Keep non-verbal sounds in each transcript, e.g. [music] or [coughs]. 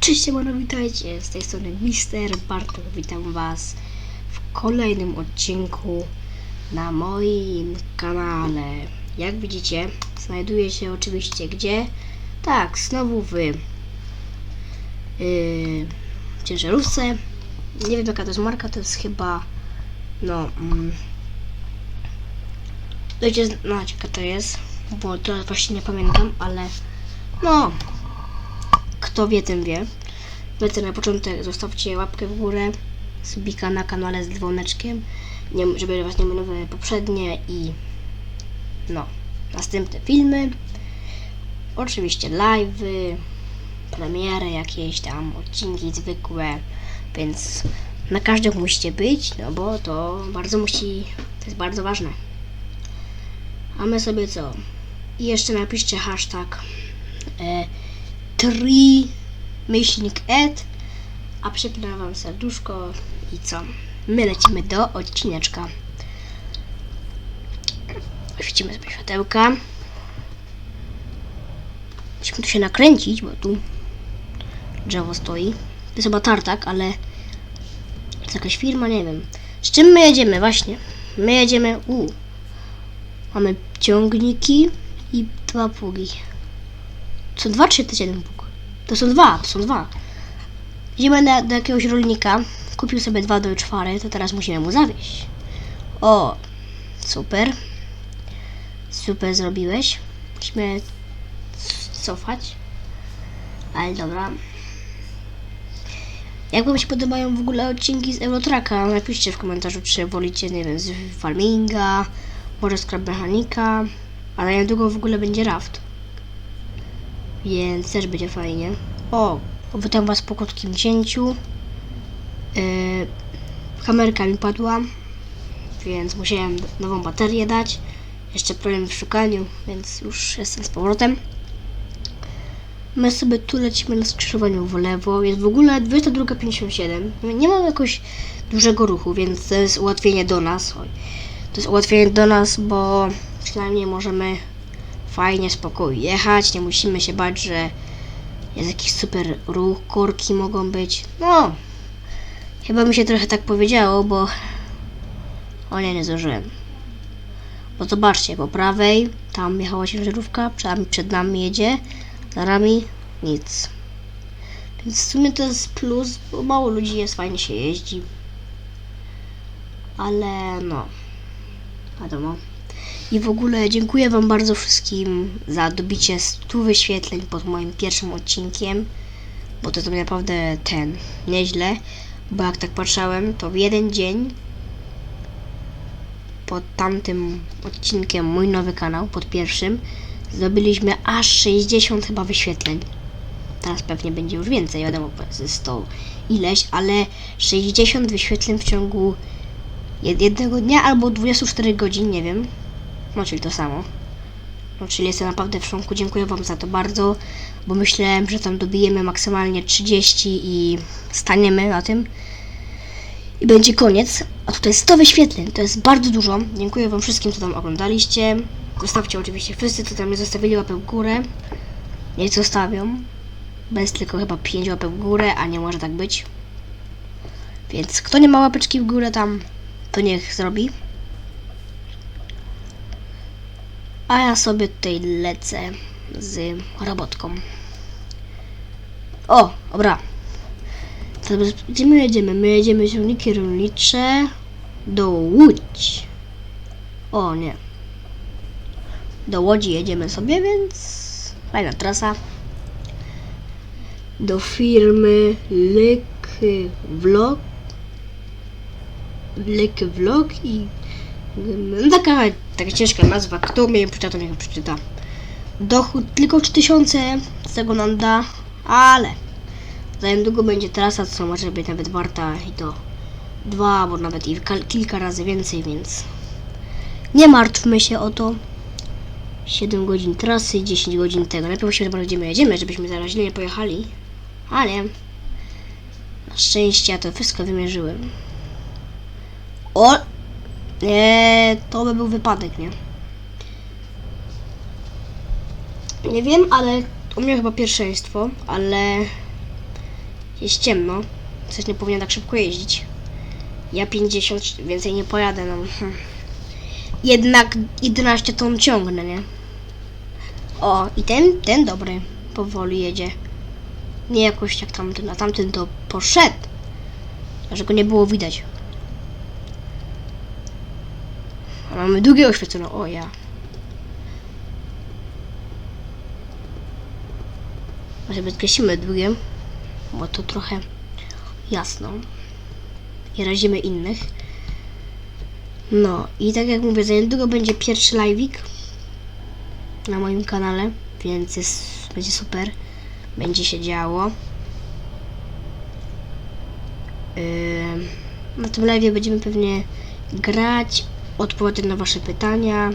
Cześć, siemano, witajcie, z tej strony Mister Bartek, witam was w kolejnym odcinku na moim kanale. Jak widzicie, znajduję się oczywiście gdzie? Tak, znowu w yy, ciężarówce. Nie wiem jaka to jest marka, to jest chyba, no, mm, dajcie znać jaka to jest, bo to właśnie nie pamiętam, ale no, kto wie, ten wie. Wiecie, na początek zostawcie łapkę w górę, subika na kanale z dzwoneczkiem, nie, żeby was nie poprzednie i no, następne filmy. Oczywiście live'y, premiery jakieś tam, odcinki zwykłe, więc na każdym musicie być, no bo to bardzo musi, to jest bardzo ważne. A my sobie co? I jeszcze napiszcie hashtag e, myślnik a przypinam wam serduszko i co? My lecimy do odcineczka. Świecimy sobie światełka. Musimy tu się nakręcić, bo tu drzewo stoi. To jest chyba tartak, ale to jest jakaś firma, nie wiem. Z czym my jedziemy? Właśnie. My jedziemy... U. Mamy ciągniki i dwa pługi. Są dwa czy to jest jeden pług? To są dwa, to są dwa. Idziemy na, do jakiegoś rolnika. Kupił sobie dwa do czwary, to teraz musimy mu zawieść. O, super. Super zrobiłeś. Musimy cofać. Ale dobra. Jak wam się podobają w ogóle odcinki z Eurotraka? Napiszcie w komentarzu, czy wolicie, nie wiem, z Farminga, może Scrap Mechanika, a na niedługo w ogóle będzie Raft. Więc też będzie fajnie. O, witam was po krótkim cięciu. Yy, kamerka mi padła, więc musiałem nową baterię dać. Jeszcze problem w szukaniu, więc już jestem z powrotem. My sobie tu lecimy na skrzyżowaniu w lewo. Jest w ogóle 22.57. Nie mam jakoś dużego ruchu, więc to jest ułatwienie do nas. To jest ułatwienie do nas, bo przynajmniej możemy fajnie, spokojnie jechać. Nie musimy się bać, że jest jakiś super ruch, korki mogą być. No, chyba mi się trochę tak powiedziało, bo o nie, nie zdążyłem. Bo zobaczcie, po prawej tam jechała ciężarówka, przed przed nami jedzie, za nami nic. Więc w sumie to jest plus, bo mało ludzi jest, fajnie się jeździ. Ale no, wiadomo. I w ogóle dziękuję Wam bardzo wszystkim za dobicie 100 wyświetleń pod moim pierwszym odcinkiem, bo to to naprawdę ten, nieźle, bo jak tak patrzałem, to w jeden dzień pod tamtym odcinkiem mój nowy kanał, pod pierwszym, zdobyliśmy aż 60 chyba wyświetleń. Teraz pewnie będzie już więcej, wiadomo, ze 100 ileś, ale 60 wyświetleń w ciągu jed- jednego dnia albo 24 godzin, nie wiem. No, czyli to samo. No, czyli jestem naprawdę w szonku. Dziękuję Wam za to bardzo, bo myślałem, że tam dobijemy maksymalnie 30 i staniemy na tym. I będzie koniec. A tutaj 100 wyświetleń. To jest bardzo dużo. Dziękuję Wam wszystkim, co tam oglądaliście. Zostawcie oczywiście wszyscy, co tam nie zostawili łapę w górę. Niech zostawią. Bez tylko chyba 5 łapek w górę, a nie może tak być. Więc kto nie ma łapeczki w górę tam, to niech zrobi. A ja sobie tutaj lecę z robotką. O, dobra. Bez- Gdzie my jedziemy? My jedziemy ciągniki rolnicze do Łódź. O nie. Do Łodzi jedziemy sobie, więc fajna trasa. Do firmy Lyk Vlog. Lyk Vlog i taka, taka ciężka nazwa. Kto mnie przeczyta, to niech przeczyta. Dochód tylko 3000 z tego nam da, ale za niedługo będzie trasa, co może być nawet warta i to dwa, albo nawet i kilka razy więcej, więc nie martwmy się o to. 7 godzin trasy, 10 godzin tego. Najpierw się chyba gdzie my jedziemy, żebyśmy zaraz nie pojechali, ale na szczęście ja to wszystko wymierzyłem. O! Nie, to by był wypadek, nie? Nie wiem, ale u mnie chyba pierwszeństwo, ale jest ciemno. Coś nie powinien tak szybko jeździć. Ja 50, więcej nie pojadę, no. hm. Jednak 11 ton ciągnę, nie? O, i ten, ten dobry, powoli jedzie. Nie jakoś jak tamten, a tamten to poszedł. Że go nie było widać. A mamy długie oświetlone, o ja. Może podkreślimy długie, bo to trochę jasno. I razimy innych. No i tak jak mówię, za niedługo będzie pierwszy live'ik na moim kanale, więc jest, będzie super. Będzie się działo. Ym, na tym live będziemy pewnie grać, odpowiadać na wasze pytania.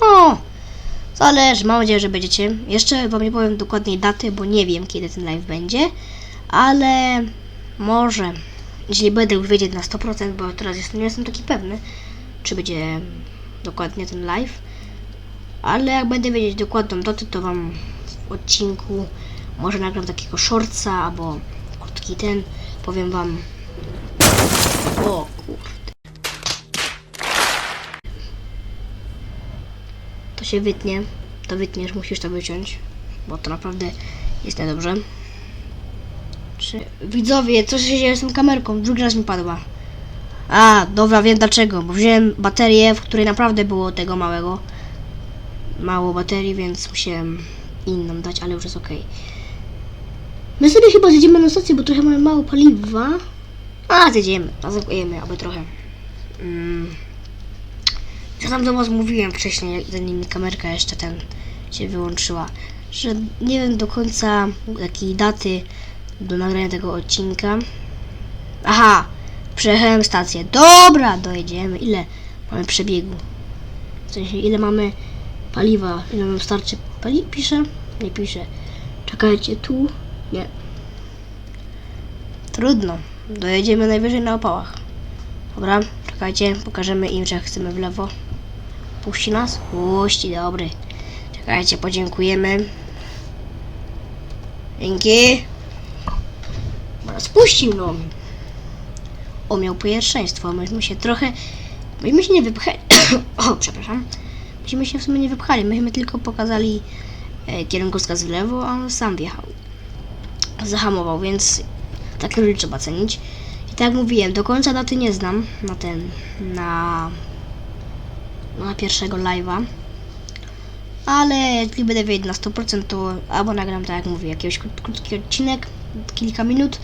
O! Zależy, mam nadzieję, że będziecie. Jeszcze wam nie powiem dokładnej daty, bo nie wiem kiedy ten live będzie, ale może, jeśli będę już wiedzieć na 100%, bo teraz jestem, nie jestem taki pewny, czy będzie dokładnie ten live, ale jak będę wiedzieć dokładną datę, to wam w odcinku może nagram takiego shortsa, albo krótki ten, powiem wam o kurde. To się wytnie. To wytniesz, musisz to wyciąć. Bo to naprawdę jest niedobrze. Czy... Widzowie, co się dzieje z tą kamerką? Drugi raz mi padła. A, dobra, wiem dlaczego. Bo wziąłem baterię, w której naprawdę było tego małego. Mało baterii, więc musiałem inną dać, ale już jest ok. My sobie chyba zjedziemy na stację, bo trochę mamy mało paliwa. A, zjedziemy. Zazyskujemy, aby trochę. Mm. Co tam do was mówiłem wcześniej, zanim kamerka jeszcze ten się wyłączyła, że nie wiem do końca jakiej daty do nagrania tego odcinka. Aha, przejechałem stację. Dobra, dojedziemy. Ile mamy przebiegu? W sensie, ile mamy paliwa? Ile nam starczy paliw? Pisze? Nie pisze. Czekajcie, tu? Nie. Trudno. Dojedziemy najwyżej na opałach. Dobra, czekajcie, pokażemy im, że chcemy w lewo. Puści nas? Puści, dobry. Czekajcie, podziękujemy. Dzięki. Spuścił no. O, miał pierwszeństwo. Myśmy się trochę... Myśmy się nie wypchali. [coughs] o, przepraszam. Myśmy się w sumie nie wypchali. Myśmy tylko pokazali e, kierunkowskaz w lewo, a on sam wjechał. Zahamował, więc takie rzeczy trzeba cenić. I tak jak mówiłem, do końca daty nie znam na ten, na, na pierwszego live'a. Ale jeśli będę wiedzieć na 100% to albo nagram, tak jak mówię, jakiś krót- krótki odcinek, kilka minut,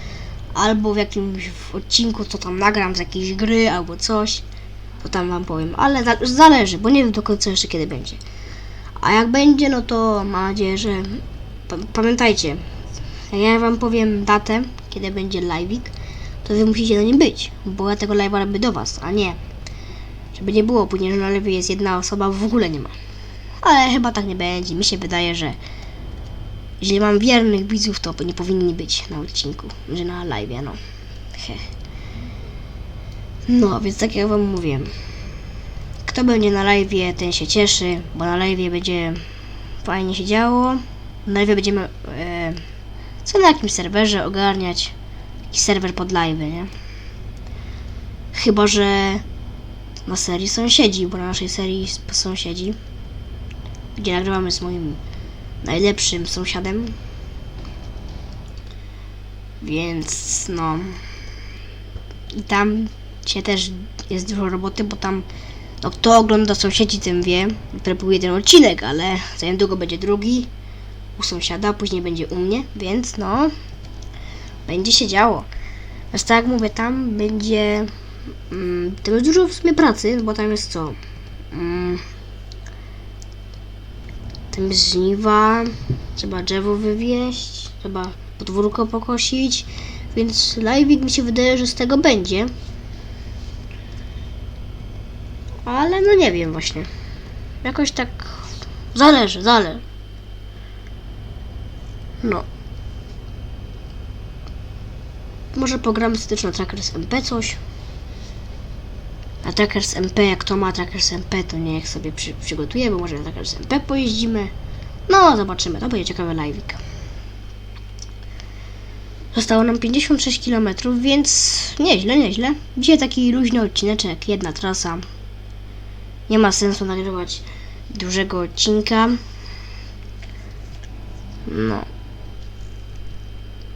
albo w jakimś odcinku, co tam nagram z jakiejś gry albo coś, to tam wam powiem. Ale za- zależy, bo nie wiem do końca jeszcze kiedy będzie. A jak będzie, no to mam nadzieję, że pa- pamiętajcie, jak ja wam powiem datę, kiedy będzie live'ik, to wy musicie na nim być, bo ja tego live'a robię do was, a nie. Żeby nie było później, że na live jest jedna osoba, w ogóle nie ma. Ale chyba tak nie będzie. Mi się wydaje, że jeżeli mam wiernych widzów, to nie powinni być na odcinku, że na live, no. Heh. No, więc tak jak wam mówiłem. Kto będzie na live, ten się cieszy, bo na live będzie fajnie się działo. Na live będziemy e, co na jakimś serwerze ogarniać. Jakiś serwer pod live, nie? Chyba, że na serii sąsiedzi, bo na naszej serii sąsiedzi, gdzie nagrywamy z moim najlepszym sąsiadem. Więc no. I tam się też jest dużo roboty, bo tam no kto ogląda sąsiedzi, tym wie. Dopiero był jeden odcinek, ale za niedługo będzie drugi u sąsiada, później będzie u mnie, więc no będzie się działo. Więc tak jak mówię, tam będzie mm, jest dużo w sumie pracy, bo tam jest co? Mm, tam jest żniwa, trzeba drzewo wywieźć, trzeba podwórko pokosić, więc live'ik mi się wydaje, że z tego będzie. Ale no nie wiem właśnie. Jakoś tak zależy, zależy. No. Może pogramy sobie też na Trackers MP coś. A Trackers MP, jak to ma Trackers MP, to niech sobie przy, przygotuje, bo może na Trackers MP pojeździmy. No, zobaczymy, to będzie ciekawy live'ik. Zostało nam 56 km, więc nieźle, nieźle. Dzisiaj taki luźny odcineczek, jedna trasa. Nie ma sensu nagrywać dużego odcinka. No.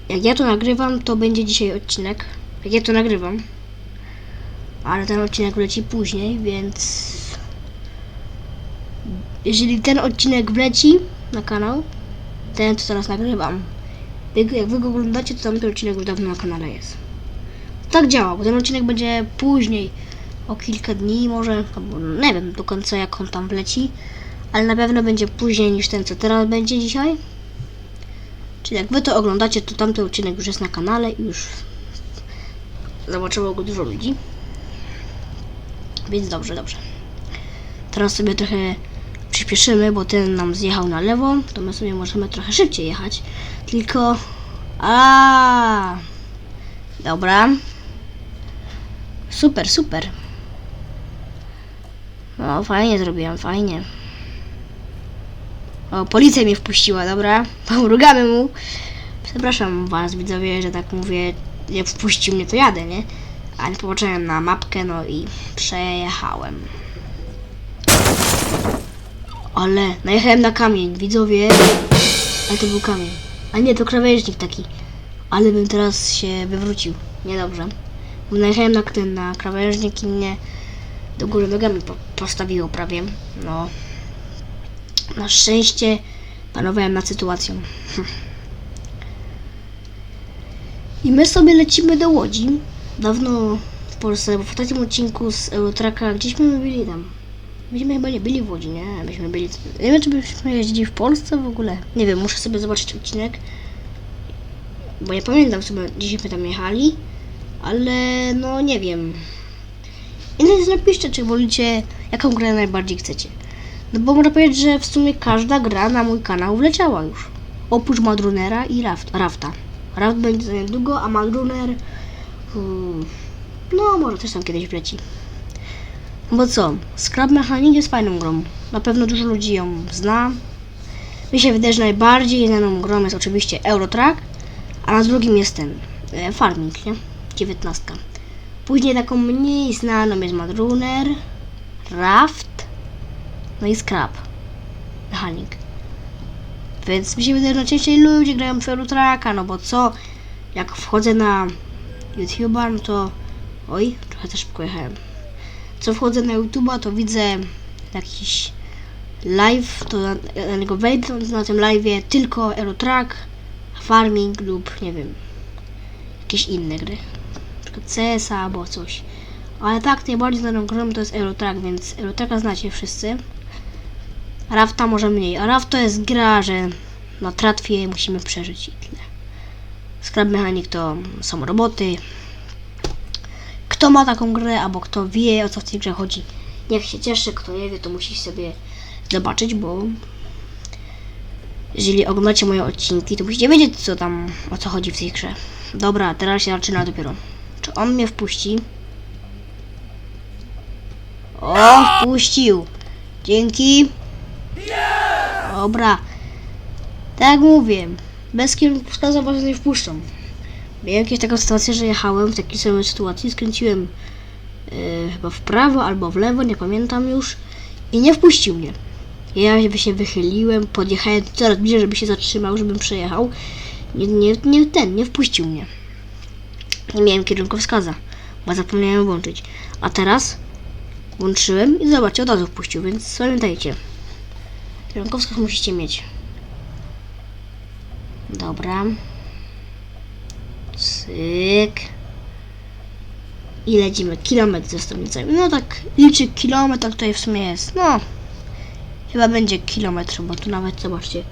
Jak ja to nagrywam, to będzie dzisiaj odcinek. Jak ja to nagrywam. Ale ten odcinek leci później, więc... Jeżeli ten odcinek wleci na kanał, ten co teraz nagrywam, jak wy go oglądacie, to tamten odcinek już dawno na kanale jest. Tak działa, bo ten odcinek będzie później, o kilka dni może, albo nie wiem do końca jak on tam wleci, ale na pewno będzie później niż ten co teraz będzie dzisiaj. Czyli jak wy to oglądacie, to tamten odcinek już jest na kanale i już zobaczyło go dużo ludzi. Więc dobrze, dobrze. Teraz sobie trochę przyspieszymy, bo ten nam zjechał na lewo, to my sobie możemy trochę szybciej jechać. Tylko... A, Dobra. Super, super. No, fajnie zrobiłem, fajnie. O, policja mnie wpuściła, dobra. [laughs] Pomrugamy mu. Przepraszam was, widzowie, że tak mówię. Jak wpuścił mnie, to jadę, nie? Ale popatrzyłem na mapkę, no i przejechałem. Ale najechałem na kamień, widzowie. Ale to był kamień. A nie, to krawężnik taki. Ale bym teraz się wywrócił. Niedobrze. Bo najechałem na ten, na krawężnik i mnie do góry nogami po, postawiło prawie. No. Na szczęście panowałem nad sytuacją. [laughs] I my sobie lecimy do Łodzi. Dawno w Polsce, bo w takim odcinku z Eurotraka gdzieśmy byli tam. Myśmy chyba nie byli w Łodzi, nie? Myśmy byli... Nie wiem, czy byśmy jeździli w Polsce w ogóle. Nie wiem, muszę sobie zobaczyć odcinek. Bo nie pamiętam sobie, gdzieśmy tam jechali. Ale no nie wiem. I więc napiszcie, czy wolicie, jaką grę najbardziej chcecie. No bo można powiedzieć, że w sumie każda gra na mój kanał wleciała już. Oprócz Madrunera i Raft, Rafta. Raft będzie za niedługo, a Madruner... Hmm, no, może też tam kiedyś wleci. Bo co? Scrap Mechanic jest fajną grą. Na pewno dużo ludzi ją zna. Mi się wydaje, że najbardziej znaną grą jest oczywiście Eurotrack, a na drugim jest ten e, Farming, nie? 19. Później taką mniej znaną jest Madruner, Raft, no i Scrap Mechanic. Więc mi się wydaje, że najczęściej ludzie grają w Eurotracka, no bo co? Jak wchodzę na YouTube'a, no to... Oj, trochę też szybko jechałem co wchodzę na YouTube'a, to widzę jakiś live, to na, niego wejdę, to na tym live'ie tylko Eurotrack, Farming lub nie wiem, jakieś inne gry. Na przykład albo coś. Ale tak, najbardziej znaną grą to jest Eurotrack, więc Eurotracka znacie wszyscy. Rafta może mniej, a Raft to jest gra, że na tratwie musimy przeżyć i tyle. Scrap Mechanic to są roboty, kto ma taką grę, albo kto wie o co w tej grze chodzi, niech się cieszy, kto nie wie, to musi sobie zobaczyć, bo jeżeli oglądacie moje odcinki, to musicie wiedzieć co tam, o co chodzi w tej grze. Dobra, teraz się zaczyna dopiero. Czy on mnie wpuści? O, wpuścił. Dzięki. Dobra. Tak mówię, bez kierunkowskazu was nie wpuszczą. Miałem jakieś taką sytuację, że jechałem w takiej samej sytuacji, skręciłem e, chyba w prawo albo w lewo, nie pamiętam już i nie wpuścił mnie. Ja się wychyliłem, podjechałem coraz bliżej, żeby się zatrzymał, żebym przejechał. Nie, nie, nie ten, nie wpuścił mnie. Nie miałem kierunkowskaza, bo zapomniałem włączyć. A teraz włączyłem i zobaczcie, od razu wpuścił, więc pamiętajcie. Kierunkowskaz musicie mieć. Dobra. Cyk. I lecimy kilometr ze stopnicami. No tak, liczy kilometr, tutaj w sumie jest. No, chyba będzie kilometr, bo tu nawet zobaczcie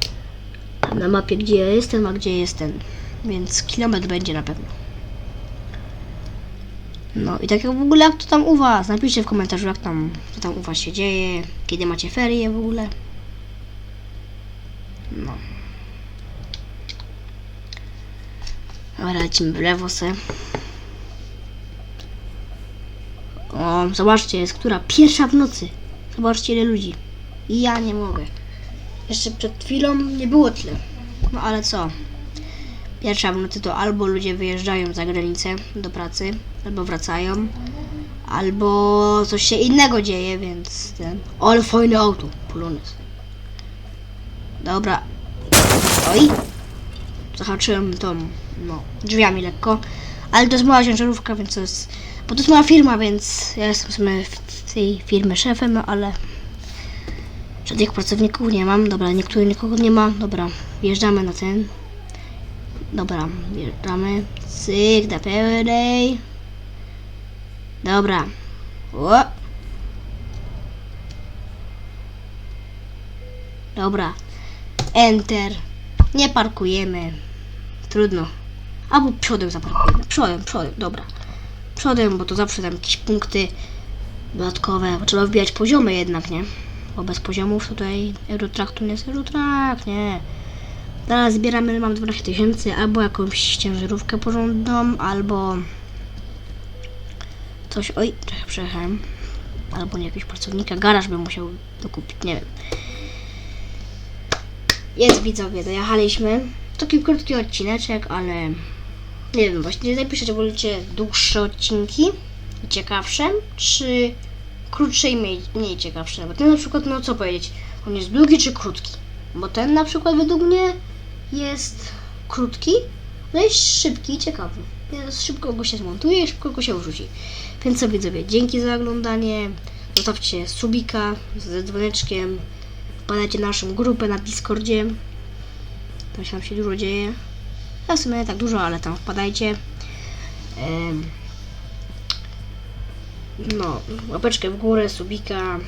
na mapie, gdzie ja jestem, a gdzie jest ten. Więc kilometr będzie na pewno. No i tak jak w ogóle, jak to tam u was? Napiszcie w komentarzu, jak tam, co tam u was się dzieje, kiedy macie ferie w ogóle. No. Dobra, lecimy w lewo se. O, zobaczcie, jest która? Pierwsza w nocy. Zobaczcie ile ludzi. I ja nie mogę. Jeszcze przed chwilą nie było tyle. No ale co? Pierwsza minuty to albo ludzie wyjeżdżają za granicę do pracy, albo wracają, albo coś się innego dzieje, więc ten. Ale fajne auto, Polonez. Dobra. Oj. Zahaczyłem tą, no, drzwiami lekko. Ale to jest mała ciężarówka, więc to jest... Bo to jest mała firma, więc ja jestem w sumie w tej firmy szefem, ale... Żadnych pracowników nie mam. Dobra, niektórych nikogo nie ma. Dobra, wjeżdżamy na ten. Dobra, wjeżdżamy. Cyk, na. Dobra. O. Dobra. Enter. Nie parkujemy. Trudno. Albo przodem zaparkujemy. Przodem, przodem, dobra. Przodem, bo to zawsze tam jakieś punkty dodatkowe. Bo trzeba wbijać poziomy jednak, nie? Bo bez poziomów tutaj Eurotrack to nie jest Eurotrack, nie. Teraz zbieramy, mam 12 tysięcy, albo jakąś ciężarówkę porządną, albo coś, oj, trochę przejechałem. Albo nie jakiegoś pracownika, garaż bym musiał dokupić, nie wiem. Jest widzowie, dojechaliśmy. Taki krótki odcineczek, ale nie wiem, właśnie napiszę, czy wolicie dłuższe odcinki, ciekawsze, czy krótsze i mniej, mniej ciekawsze. Bo ten na przykład, no co powiedzieć, on jest długi czy krótki? Bo ten na przykład według mnie jest krótki, no jest szybki i ciekawy. Jest, szybko go się zmontuje i szybko go się urzuci. Więc co widzowie, dzięki za oglądanie. Zostawcie subika ze dzwoneczkiem. Wpadajcie na naszą grupę na Discordzie. Tam się, tam się dużo dzieje. Ja w sumie tak dużo, ale tam wpadajcie. No, łapeczkę w górę, subika.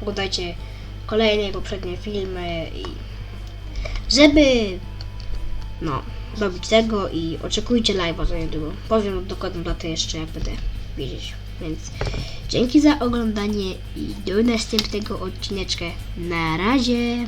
Oglądajcie kolejne poprzednie filmy i żeby no, robić tego i oczekujcie live'a za niedługo. Powiem dokładną datę jeszcze jak będę wiedzieć. Więc dzięki za oglądanie i do następnego odcineczka. Na razie!